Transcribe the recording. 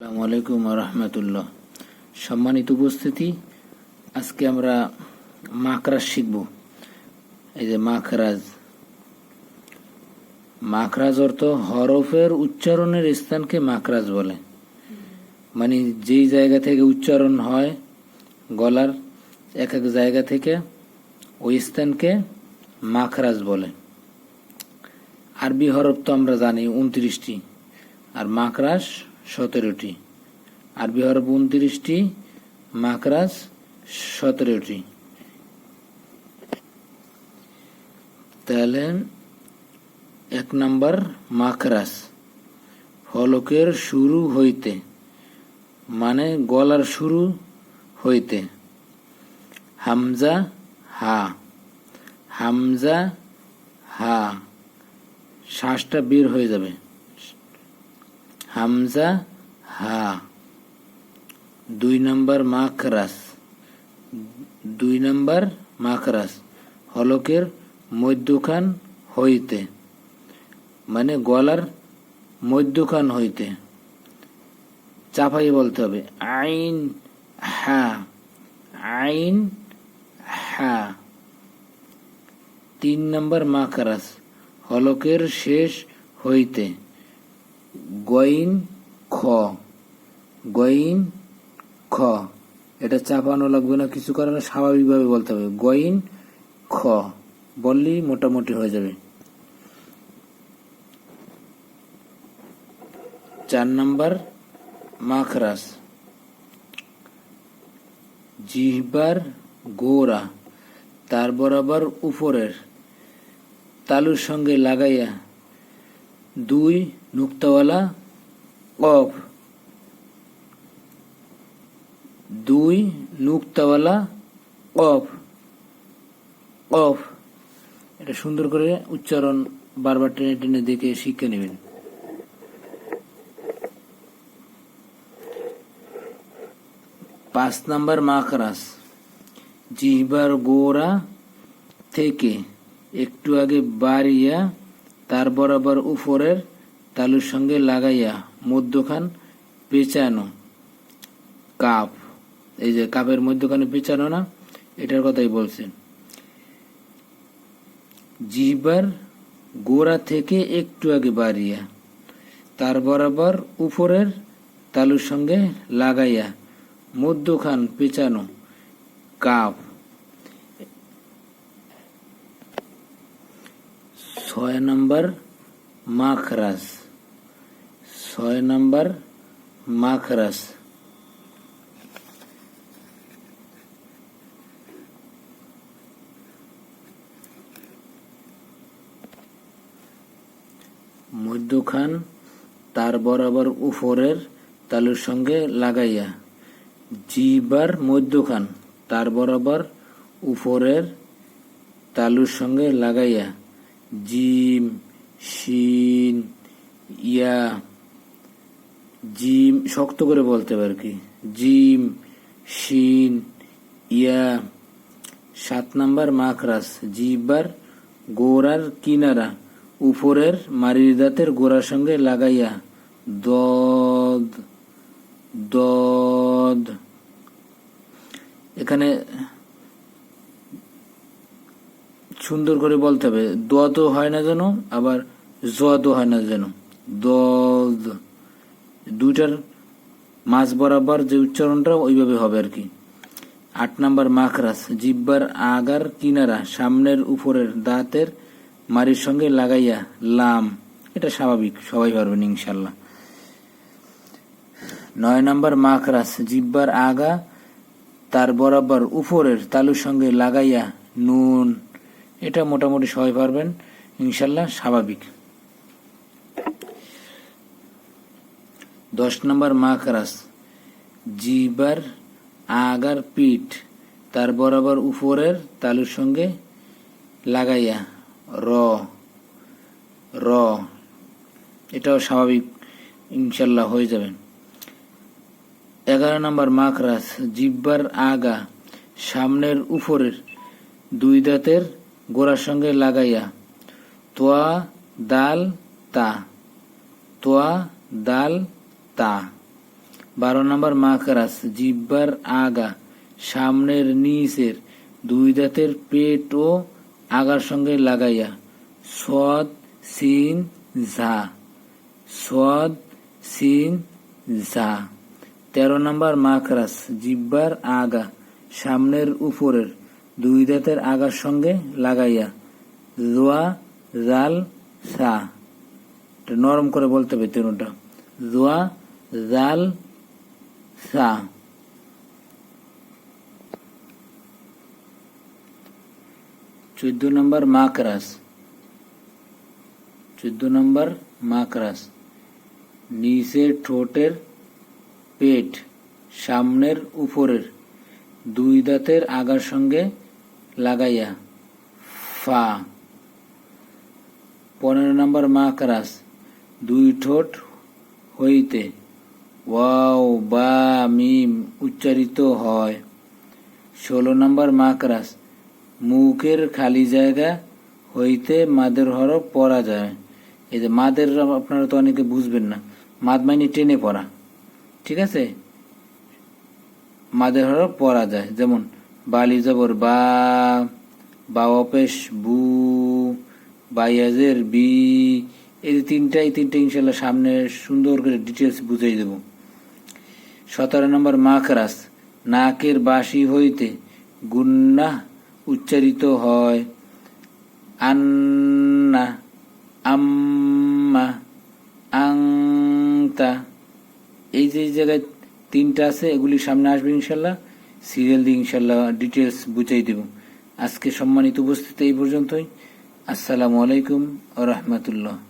আসসালামু আলাইকুম রহমতুল্লাহ। সম্মানিত উপস্থিতি, আজকে আমরা মাকরাজ শিখব। এই যে মাখরাজ। মাখরাজ অর্থ হরফের উচ্চারণের স্থানকে মাখরাজ বলে। মানে যেই জায়গা থেকে উচ্চারণ হয় গলার, এক এক জায়গা থেকে ওই স্থানকে মাখরাজ বলে। আরবি হরফ তো আমরা জানি, উনত্রিশটি। আর মাকরাস সতেরোটি। আরবি হরফ উনত্রিশটি মাকরাস সতেরোটি। তাহলে এক নাম্বার মাকরাস হলকের শুরু হইতে মানে গলার শুরু হইতে। হামজা, হা। হামজা, হা। শ্বাসটা বের হয়ে যাবে। হামজা, হা। দুই নম্বর মাখরাস দুই নম্বর মাখরাস হলকের মধ্যখান হইতে। মানে গলার মধ্যখান হইতে। চাপাই বলতে হবে। আইন, হা। আইন, হা। তিন নম্বর মাখরাস হলকের শেষ হইতে। গইন খ। গইন খ। এটা চাপানো লাগবে না, কিছু কারণে স্বাভাবিকভাবে বলতে হবে। গইন খ। বললেই মোটামুটি হয়ে যাবে। চার নাম্বার মাখরাস জিহবার গোরা তার বরাবর উপরের তালুর সঙ্গে লাগাইয়া দুই নুক্তাওয়ালা অফ। দুই নুক্তাওয়ালা অফ। অফ। এটা সুন্দর করে উচ্চারণ বারবার টেনে টেনে দেখে শিখে নেবেন। পাঁচ নাম্বার মাখরাস জিহবার গোড়া থেকে একটু আগে বাড়িয়া তার বরাবর উপরের তালুর সঙ্গে লাগাইয়া মধ্যখান পেঁচানো কাপ। এই যে কাপের মধ্যখানে পেঁচানো না, এটার কথাই বলছেন জিহবার গোড়া থেকে একটু আগে বাড়িয়া, তার বরাবর উপরের তালুর সঙ্গে লাগাইয়া মধ্যখান পেঁচানো কাপ। ছয় নম্বর মাখরাস ছয় নম্বর মাখরাস মধ্যখান তার বরাবর উপরের তালুর সঙ্গে লাগাইয়া, জিবার মধ্যখান তার বরাবর উপরের তালুর সঙ্গে লাগাইয়া জিম, শিন, ইয়া, জিম, শক্ত করে বলতে হবে আর কি? জিম, শিন, ইয়া, সাত নাম্বার মাখরাস জিবার গোড়ার কিনারা, উপরের মারির দাঁতের গোড়ার সঙ্গে লাগাইয়া, দদ দদ। এখানে সুন্দর করে বলতে হবে, দোয়া তো হয় না যেন, আবার জোয়া তো হয় না যেন। দদ দুইটার মাছ বরাবর যে উচ্চারণটা, ওইভাবে হবে আর কি। আট নাম্বার মাখরাস জিব্বার আগার কিনারা, সামনের উপরের দাঁতের মারির সঙ্গে লাগাইয়া, লাম। এটা স্বাভাবিক, সবাই পারবেন ইনশাল্লাহ। নয় নাম্বার মাখরাস জিব্বার আগা, তার বরাবর উপরের তালুর সঙ্গে লাগাইয়া, নুন। এটা মোটামুটি সবাই পারবেন, ইনশাল্লাহ স্বাভাবিক। দশ নম্বর মাখরাস জিবার আগার পিঠ, তার বরাবর উপরের তালুর সঙ্গে লাগাইয়া, র র, এটাও স্বাভাবিক, ইনশাল্লাহ হয়ে যাবে। এগারো নম্বর মাখরাস জিব্বার আগা, সামনের উপরের দুই দাঁতের গোড়ার সঙ্গে লাগাইয়া, তোয়া, দাল, তা। তোয়া, দাল, তা। বারো নম্বর মাকরাস জিব্বার আগা, সামনের নিচের দুই দাঁতের পেট ও আগার সঙ্গে লাগাইয়া সদ সিন, ঝা। সদ সিন, ঝা। তেরো নম্বর মাকরাস জিব্বার আগা, সামনের উপরের দুই দাঁতের আগার সঙ্গে লাগাইয়া, জোয়া, জাল, সা। নরম করে বলতে হবে তেরোটা জোয়া, জাল, সা। চোদ্দ নম্বর মাকরাস চোদ্দ নম্বর মাকরাস নিচের ঠোঁটের পেট, সামনের উপরের। দুই দাঁতের আগার সঙ্গে লাগাইয়া, ফা। পনেরো নম্বর মাকরাস দুই ঠোঁট হইতে, ওয়াও, বা, মিম উচ্চারিত হয়। ষোলো নম্বর মাকরাস মুখের খালি জায়গা হইতে মাদের হরফ পড়া যায়। এই যে মাদের আপনারা তো অনেকে বুঝবেন না, মাদ মাইনি টেনে পড়া, ঠিক আছে? মাদের হরফ পড়া যায়, যেমন বালি জবর বা বা অপেশ বু বাইয়াজের বি, এই যে তিনটা তিনটা ইনশাল্লাহ সামনে সুন্দর করে ডিটেলস বুঝিয়ে দেব। সতেরো নম্বর মাখরাস নাকের বাসি হইতে গুন্না উচ্চারিত হয়, আন্না, আম্মা, আংতা। এই যে জায়গায় তিনটা আছে, এগুলি সামনে আসবে ইনশাল্লাহ। সিরিয়াল দিয়ে ইনশাল্লাহ ডিটেলস বুঝাই দেব। আজকে সম্মানিত উপস্থিত এই পর্যন্তই। আসসালামু আলাইকুম রহমতুল্লাহ।